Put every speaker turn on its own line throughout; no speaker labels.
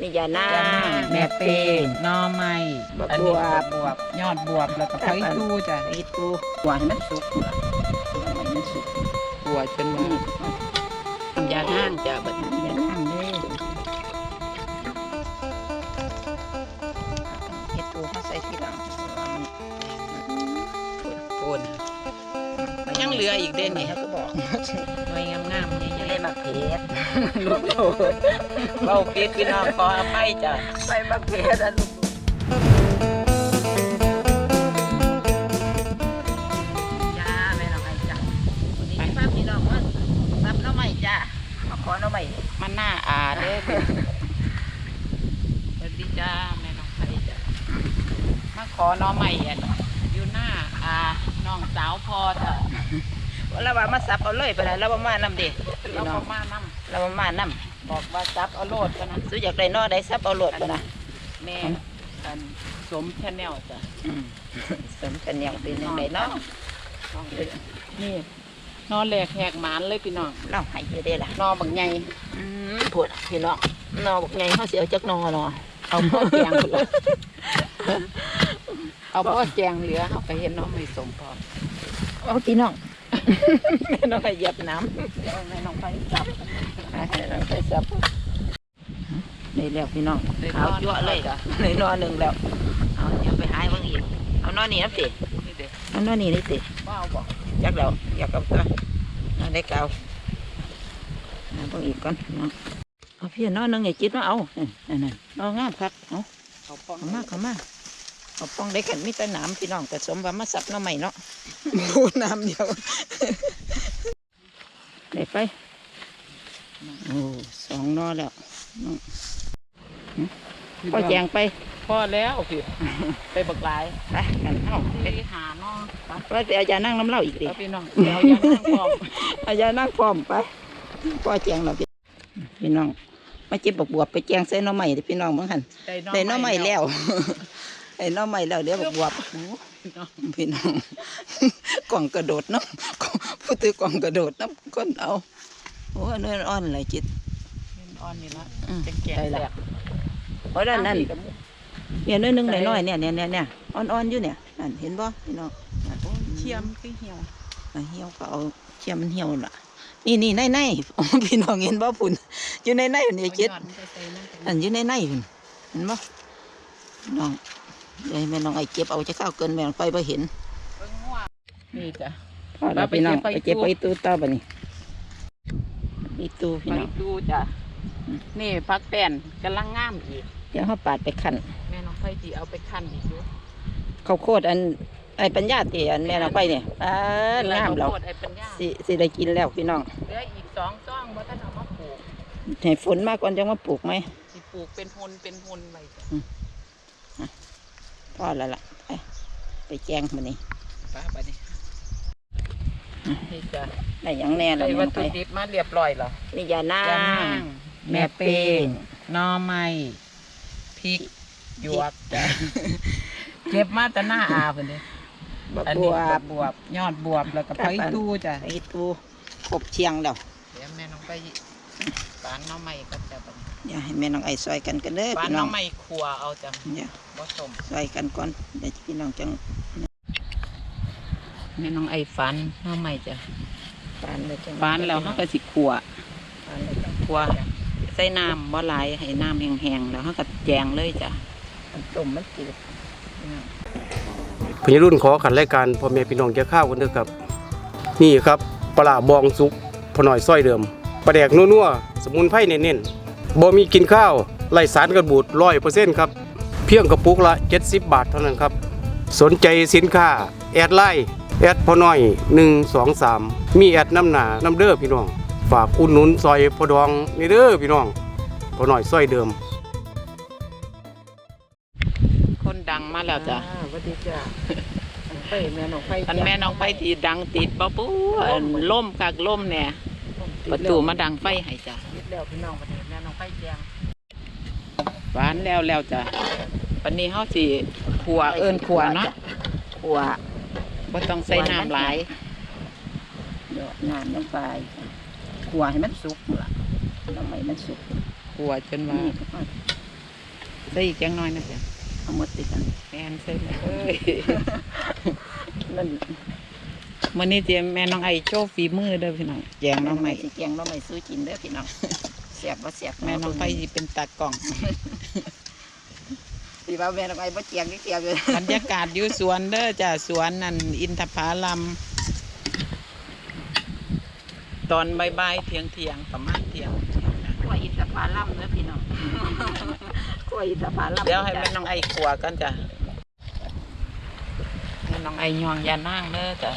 นี่ยานา
จ้าแม่เป้งหน่อไม้
บัก
อัน
บ
นี้
ว
บั
บ
กบวบยอดบวบแล้วก็ผักอีตู้จ้ะ
ไอ้ตูหัวให้มันสุกล่ะหัวให้มันสุก
บัวจน
นี่
ว่า
ทำยาห้างจ้ะบัดนี้ยาห้างเด้เฮ็ดตูเขาใส่ทีหลังเพราะว่ามัน
โคนมันยังเหลืออีกเด่นนี่
เขาก็บอก
หน่วยงามๆนี่
จะได้มาเพชร
ลูกโต เบาปิดพี่น้องขออภัยจ้ะ
ไปมาเพชรอะลูกจ้าแม่น้องไอ้จ้ะวันนี้พาพี่น้องมารับน้องใหม่จ้ามาขอน้องใหม่
มันหน้าอาเด้อสวัสดีจ้าแม่น้องไผจ้ะมาขอหน้อใหม่อันอยู่หน้าอาน้องสาวพอจ้ะ
เราว่ามาซับเอาเลยไปเลยเราบ่มานำเด็
เราก็มาน
เราบ่มานำำ
บอกว่าจับเอาโลดกันนะ
ซื้ออยากได้นอได้ซับเอาโลดไปนะ
แม่อันสมชาแนลจ้ะ
สมกันอย่างเป็นยังไงเนาะ
น้องเด็กนี่นอนแหลกแหกหมานเลยพี่น้อง
เราให้อยู่ได้ล่ะ
นอนบักใหญ่
อืมพูดพี่น้องนอบอกไงเฮาสิเอาจักนอเนาะ
เอาพ่อแจงพุ่นละเอาพ่อแจงเหลือเขาไปเห็นน้องไม่สมพอ
เอาพี่น้องแม่น้องให้เหยียบน้ำ
แม่น้องไปจับ
ให้เรา ไปซับได้แล้วพี่น้องเอาจั่วเลยในนอหนึ่งแล้ว เอาเดี๋ยวไปหายเบิ่งอีก เอานอนี่นะสิ
นี่เด็ก
เอานอนี่นี่สิ
ว่าเอาบอก
จักแล้วอยากเอาตัวเอาได้เก่าเอาเบิ่งอีกก่อนเนาะเอาพี่นอหนึงอย่าจิตมาเอานั่นนั่นนองามคักเอา
เขาป้อง
เข้ามาเข้ามาเอาป้องได้กันมีแต่หนามพี่น้องผสมว่ามาสับหน้ำใหม่เนาะพูน้ำเดียวได้ไป โอ้สองนอแล้วน้องพ่อแจงไป
พอแล้วพี่ไปบักหลาย
ไปกันเอ้า
ไปหาน้อง
ว่าแต่อาจารย์นั่งน้ำเหล่าอีกดิ
แล้วพี่น้องเดี๋ยวยังนั่งพร้อม
อาจารย์นั่งพร้อมไปพ่อแจงเราพี่พี่น้องมาเจ็บบกบวบไปแจงใส่หน้ำใหม่พี่น้องบ้างหันได้หน้ำใหม่แล้วได้หน้ำใหม่แล้วเดี๋ยวบกบวบพี่น้องกล่องกระโดดน้ำผู้ตือกล่องกระโดดน้ำก้นเอา โอ้ยนวลอ่อนเลยจิต
อ่อนนี่ละ
อืม
จะแก่
ได้
แหล
ละ
ก
เพราะด้านนั้นเนี่ยน้อยหนึงน้อยๆเนี่ยเนี่ยเนี่ยเนี่ยอ่อนๆอยู่เนี่ยนั่นเห็นบ่พี่น้องนั่น
เทียมคือเหี่ยว
อะเหี่ยวก็เอาเชี่ยมันเหี่ยวล่ะ นี่นี่ในในๆอ๋อพี่น้องเห็นบ่พุ่นอยู่ในในๆเนี่ยจิต
เอายอดมันไปใส่นั่นกัน
อันอยู่ในในๆพุ่นเห็นบ่น้องเดี๋ยวให้แม่น้องไอ้เก็บเอาจะเข้าวเกินแม่น้องไปบ่เห็น
เบิ่งหัวนี่จ้ะ
พอแล้วพี่น้อง
ไป
ไป
เก็
เจ็
บบไป
ไปตู้ต่อบัดนี้ อีตู้พี่
ไป
น้อง
ดูจ้ะนี่พักแป้นกำลังงามอีก
เดี๋ยวเขาปาดไปขัน
แม่น้องไฟจีเอาไปคั่นอีกอยู่
เขาวโคตรอันไอ้ปัญญาตีอันแม่เราไปเนี่ยปาดงามเรา
โคตรไอ้ปัญญา
สิสิได้กินแล้วพี่น้อง
เหลืออีกสองซ่องว่าท่านเอามาปลูก
ให้ฝนมากก่อนจะมาปลูกไหม
สิปลูกเป็นพนเป็นพนไปจ้ะ
พอแล้วล่ะไปไปแจงมันนี่
ป้าไปดิ นี่จ้ะ
ได้หยังแน่แล้ว
ได้
แม่
วัต
ไป
ถุดิบมาเรียบร้อยแล้ว
นี่ยานา
ย่าง
แม่เป้ง
หน่อไม้พริกหยวกจ้ะเก็บมาแต่หน้าอาเพิ่นเด้
บัก
อัน
บ
นี้
ว
ก็
บบ
วบยอดบวบแล้วก็ผักอีตู้จ้ะ
ไอ้ตู้ครบเชียงแล้ว
เดี๋ยวแม่น้องไปปานหน้อไม้ก็จะบัดนี้
อย่าให้แม่น้องไอ้ซอยกันกันเด้อ
ปาน
พี่
ห
น้
น้
อ
องไม้ครัวเอาจ้ะ
อย่า
บ่สม
ซอยกันก่อนเดี๋ยวพี่น้องจัง
แม่น้องไอ้ฟันหน้อไม้จ้ะ
ปานเลยจัง
ฟานแล้วเขาก็สิขัว
ปานเลยจัง
ขัวใส่น้ำบ่หลายให้น้ำแห้งๆแล้วเขาก็แจงเลยจ้ะ
มันต้มมันจืด
พี่รุ่นขอขันรายการพ่อแม่พี่น้องจะข้าวกันเด้อครับ นี่ครับปลาบองสุกพอหน่อยส้อยเดิมปลาแดกนัวๆสมุนไพรเน้นๆบ่มีกินข้าวไร้สารกันบูดร้อยเปอร์เซ็นต์ครับ เพียงกระปุกละ 70 บาทเท่านั้นครับ สนใจสินค้า แอดไลน์ แอดพอน้อย 123 มีแอดน้ำหนาน้ำเด้อพี่น้อง ฝากอุดหนุนซอยพอดองนี่เด้อพี่น้องพอน้อยส้อยเดิม
คนดังมาแล้วจ้ะ
สวัสดีจ้าไปแม่น้องไป
อันแม่น้องไปที่ดังติดบ่ปูอันล่มกักล่มแน่ประตูมาดังไฟให้จ้ะ
ติดแล้วพี่น้องประเทศแม่น้องไปแจง
หวานแล้วแล้วจ้ะวันนี้เฮาสิขัวเอิ้นขัวเนาะ
ขัว
บ่ต้องใส่น้ำหลาย
เดี๋ยวน้ำลงไปขัวให้มันสุกล่ะทำไมมันสุก
ขัวจนว่า
นี่ก็
ใส่อีกจังน้อยนะจ๊ะ
เอาหมดติดกัน
แม่นใส่เลยเอ้ย
นั่น
มื้อนี้เตรียมแม่น้องไอโชว์ฝีมือเด้อพี่น้องแจง
น้
น้
อ
องง
ให
ให
ม่
ม่
สิแกงน้องใหม่ซื้อกินเด้อพี่น้องเสียบบ่เสียบ
แม่น้องไปสิเป็นตากล้อง
สิว่าแม่น้องไอ้บ่เจียงนี่เสียบเลย
บรรยากาศอยู่สวนเด้อจ้ะสวนนั่นอินทผลัม ตอนบ่ายๆเที่ยงเทียงๆประมาณเที่ยง
กล้วยอินทผลัมเด้อพี่น้องกล้วยอินทผลัม
เดี๋ยวให้แม่น้องไอ้ขัวกันจ้ะแม่น้องไอ้ยองยานั่งเด้อจ้ะ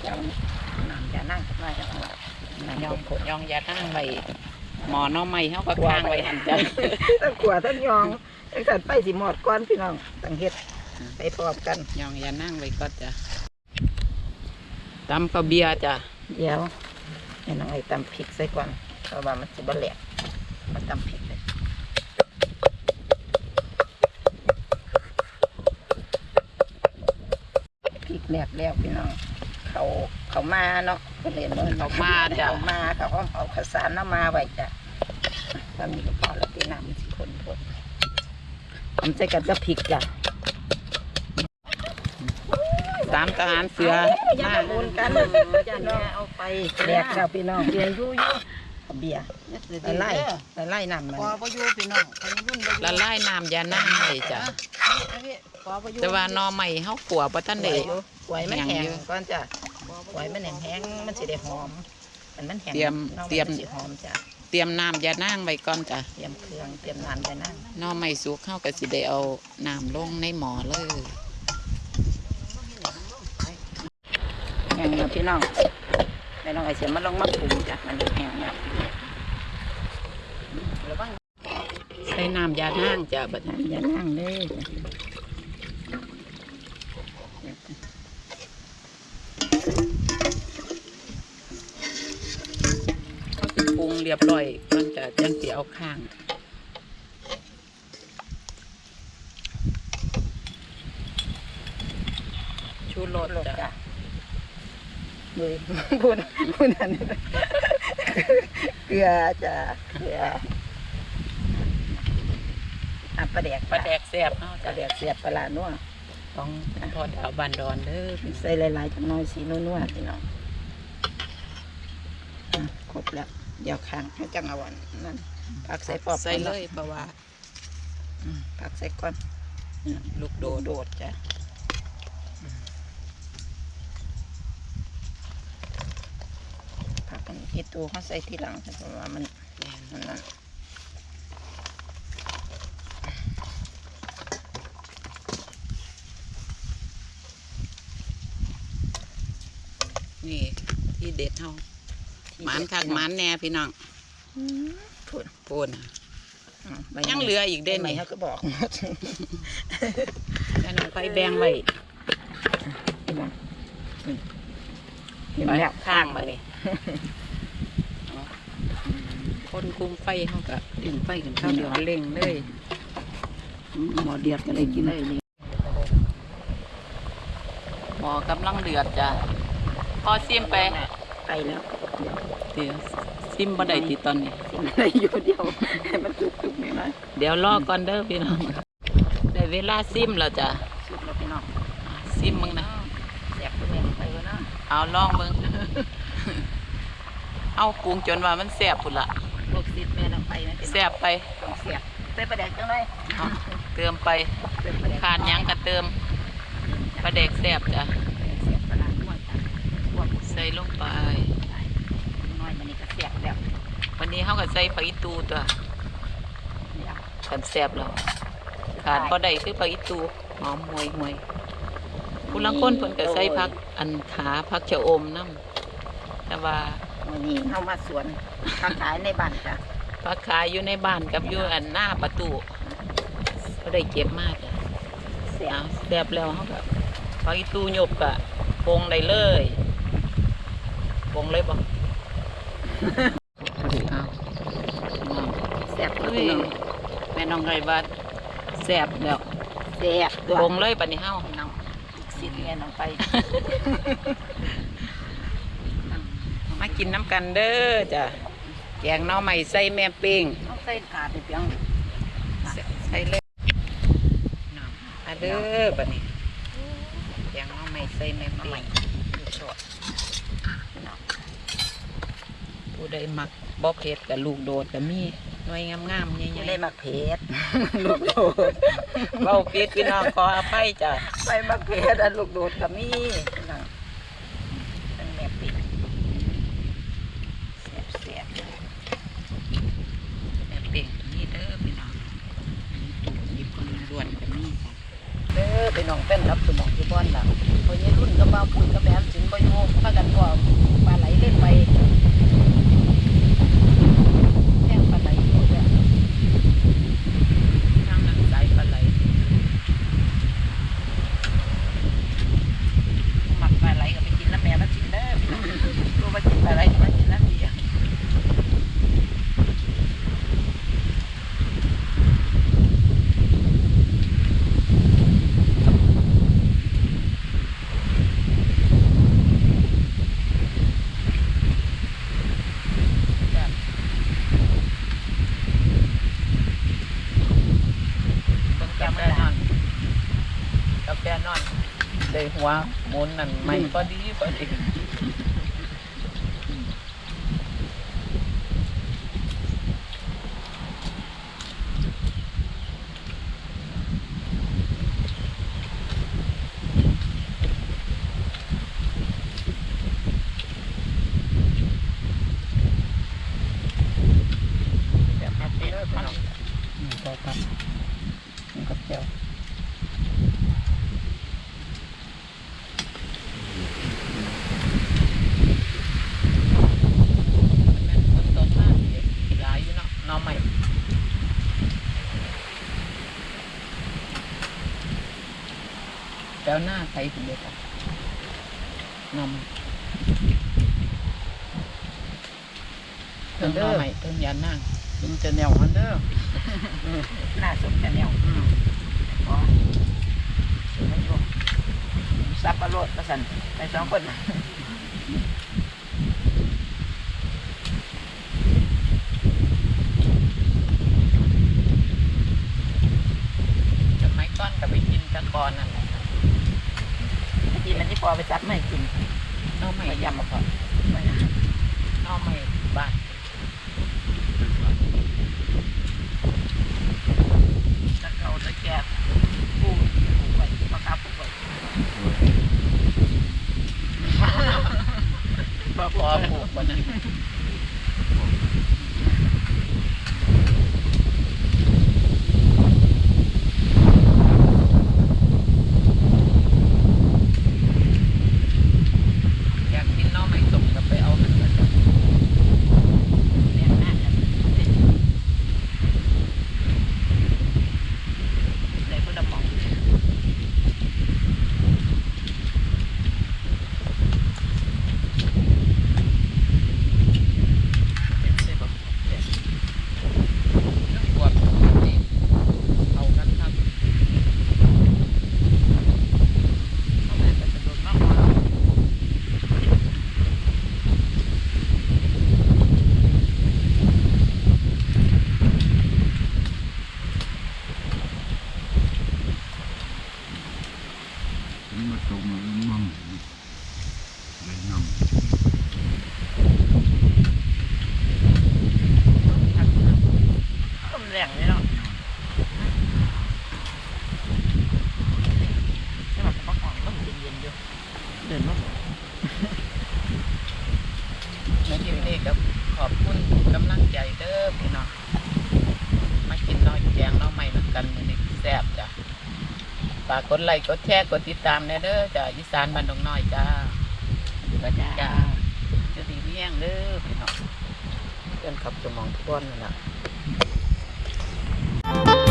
เดี๋ยวน้ำจะนั่งสักหน่ยจังหวะ
ยองยองยานั่งไว้หมอน้องใหม่เฮาก็ค้างไว้หันจ้ะ
ทั้งกลัวทั้งยอง จังสันไปสิหมอดก่อนพี่น้องตั้งเฮ็ดไปพร้อมกัน
ยองยานั่งไว้ก็จ้ะตำข้าวเบียร์จ้ะ
เดี๋ยวแม่น้องไอ้ตำพริกใส่ก่อนเพราะว่ามันสิบ่แหลกมาตำพริกเลยพริกแหลกแล้วพี่น้องเขาเขามาเนาะเพิ่นเล่นเนาะ
เขามาจ้ะ
เขามาเขาก็เอาข้าวสารน้ำมาไว้จ้ะตอนนี้ก็พอแล้วพี่น้ำมันสิคนพดผ มใส่กันกับพริกจ้ะ
ตามทหารเสือ
อย่า
มา
มาบุญกันอย่าแม่เอาไปแหลกแล้วพี่น้องเบียร์ยู่ยู่เบียร์ละไล่ละไล่น้ำมัน
พอประยูพี่น้องพอยุ่นประยู
ละลายน้ำยานั่งไว้จ้ะ
พอประยู
แต่ว่าหนอใหม่เฮาขัวบ่ทันได้
หวยมันแห้ง
แห้งอยู่
ก่อนจ้ะหวยมันแห้งแห้งๆมันสิได้หอมมันมันแห้ง
เตรียม
น้องน
เตรียม
สิหอมจ้ะ
เตรียมน้ำยานั่งไว้ก่อนจ้ะ
เตรียมเครื่องเตรียมน้ำไปนั่ง
หนอใหม่สุกเฮาก็สิได้เอาน้ำลงในหม้อเลย
แห้งแล้วพี่น้องแม่น้องไอเสียมันลงมาปรุงจ้ะมันแห้งแล้วระวัง
ใส่น้ำยานั่งจ้ะบัดนี้
น้ำอย่านั่งเลยจ้ะ
เขาสิปรุง เรียบร้อยก่อนจะจังสิเอาข้างชูรส
รส
จ้ะ
จ้ะดูพูดพูดอันนี้เกลือจ้ะเกลืออะปลาแดก
ปลาแดกแซ่บเฮา
ปลา
จ้ะ
แดกเสียบปลาร้านัว
ต้องพอดาวบานดอนเด้อ
ใส่หลายๆจังน้อยสีนัวๆพี่น้องอะครบแล้ว เดี๋ยวข้างให้จังเอาวันนั่นผักใส่ปอบ
ใส่เลยเพราะว่า
อืมผักใส่ก่อน
ลูก
โด
โด
ด
ด
โดดจ้ะผักอันอีตูเขาใส่ทีหลังเพราะว่ามัน
แม่น
มันนั่น
นี่ที่เด็ดเฮา หมานคักหมานแน่พี่น้อง
พูด
ปูน
อืมใบ
ยังเหลืออีกเด่น
ไหม
นี่
เขาก็บอกหมด
แม่น้องไปแบ่งไว้
เห็น
ไป
แล้ว
ข้างมาเลยคนคุมไฟเขาก็ดึงไฟขึ้นข้าวเดียวเร่งเลย
หมอเดียดก็เลยกินได้เลย
หมอกำลังเดือดจ้ะพอซิมไป
ไปแล้ว เดี๋ยว
เดี๋ยวซิมบ่ได้ติตอนนี้
กินได้อยู่เดียวให้มันจุกๆหน่อย
เดี๋ยวรอก่อนเด้อพี่น้องได้เวลาซิมแล้วจ้ะ
ๆสุดแล้วพี่น้อง
ซิมมึงนะ
แสบตัวเองไปวะเนาะ
เอาลองมึง เอาปรุงจนว่ามันแซ่บพุ่นละ
ลูกศิษย์แม่ลงไปนะ
แซ่บไป
ต้องเสียบใส่ประแดกจังเลย
เอาเติมไป
ใส่ประแดก
ขาดหยังก็เติมปลาแดกแซ่บจ้ะ
เสียบปลาร้าด้วยจ้ะพวก
ใส่ลงไป
น้อยมันนี่ก็เสียบแล้ว
วันนี้เขาก็ใส่ผักอีตูตัว
เดี๋ยว
ขันแซ่บแล้วขาดพอได้คือผักอีตูหอมหวยหวยผู้ลังคนเพิ่นก็ใส่ผักอันขาผักชะอมน้ำแต่ว่า
วันนี้เข้ามาสวนค้าขายในบ้านจ้ะ
ผักขายอยู่ในบ้านกับอยู่อันหน้าประตูก็ได้เก็บมากจ้ะ
เสียบ
เอาแซ่บแล้วเขาก็ผักอีตูหยบกะปรุงได้เลยปรุงเลยบ่เอาน้อง
เสียบแล้ว
เฮ้ย
พี่น้อง
แม่น้องไงว่าแซ่บแล้ว
เสียบตัว
ปรุงเลยปันนี้เฮา
น้องสิแม่น้องไป
มากินน้ำกันเด้อจ้ะแกงหน่อใหม่ใส่แม่ปิ้ง
ต้องใส่ขาดไปเพียง
ส่เลยน้ำอะเด้อบัดนี้แกงหน้องใหม่ใส่แม่ปิ้งชดผู้ใดมักบ่เผ็ดกับลูกโดดก็มี หน่วยงามๆให
จะ
ญ่
ได้มักเพชร
ๆลูกโดดเบ้าปิดพี่น้องขออภัยจ้ะ
ไปมักเพชรอันลูกโดดก็มีพี่น้องเป็นแม่ปิดแซ่บ
แม่ปิ้งนี่เด้อพี่น้องหยิบคนล้วนๆก็มีจ้ะ
ๆเด้อพี่น้องเป็นรับสมองอยู่บ้านล่ะพอนี้รุ่นก็มาพูดกับแม่สินบ่อยู่พากันพ่อปลาไหลเล่นไปแม่งปลาไหลอยู่แบบ
ทางนั้นสายปลาไหล
หมักปลาไหลก็ไปกินแล้วแม่มากินเด้อพี่น้องรู้ว่ากินปลาไหลก็มากินแล้วดีอะ
เบิ่งกาแฟนอนกาแฟนอนได้หั ว่ามุนนั่นไม่พอดีพอดี แบบแฮปปี้เลยพี่น้อง
อืมพอครับมันก็เจียว
แม่นฝนตกมากเลยหลายอยู่เนาะหน้องใหม่ แล้วหน้าใครถึงเด็กอะหน้องใหม่เพิ่งหน้องใหม่เพิ่งยานนั่ง
กินจะแนวมันเด้อหน้าสมจะแนวอืมพอไม่รู้ซับปลาโรดประสันไปสองคนน่ะ
สมัยก่อนก็ไปกินแตะกอนนั่นแหละ
กินมันที่พอไปซับไม่กิน
หน้องใหม่
ไปยำมาก่อนไม่นะ
หน้องใหม่บ้าน
ตะเกาตะแกบปูปูไปปลาคาปูไป
บ่พอปลูกบ่นั้น อยากกินหน้องใหม่สมก็ไปเอาหันมาจ้ะ
เลี้ยงหน้ากันได้พุ่นละหมอง
เป็นได้บ่เด็ดเรื่องกวดนี่เอากันครับเอาแม่ก็จะโดนมากกว่า
ผมมาตกมามั่งเลยนำ
ต้มแรงเลยเนาะนี่มันเป็นปลาของต้มเย็นๆอยู่เดินมา
ในคลิปนี้ก็ขอบคุณกำลังใจเด้อพี่น้องมากินน้อยแกงน้องใหม่นำกันมื้อนี้แซ่บจ้ะฝา กกดไลค์กดแชร์กดติดตามแน่เด้อจ้ะอีสานบ้านดงน้อยจ้า
ก็จ้า
จ้าจะดีเมี่ยงเด้อพี่น้องเพื่อนขับสมองทุกคนนั่นแหละ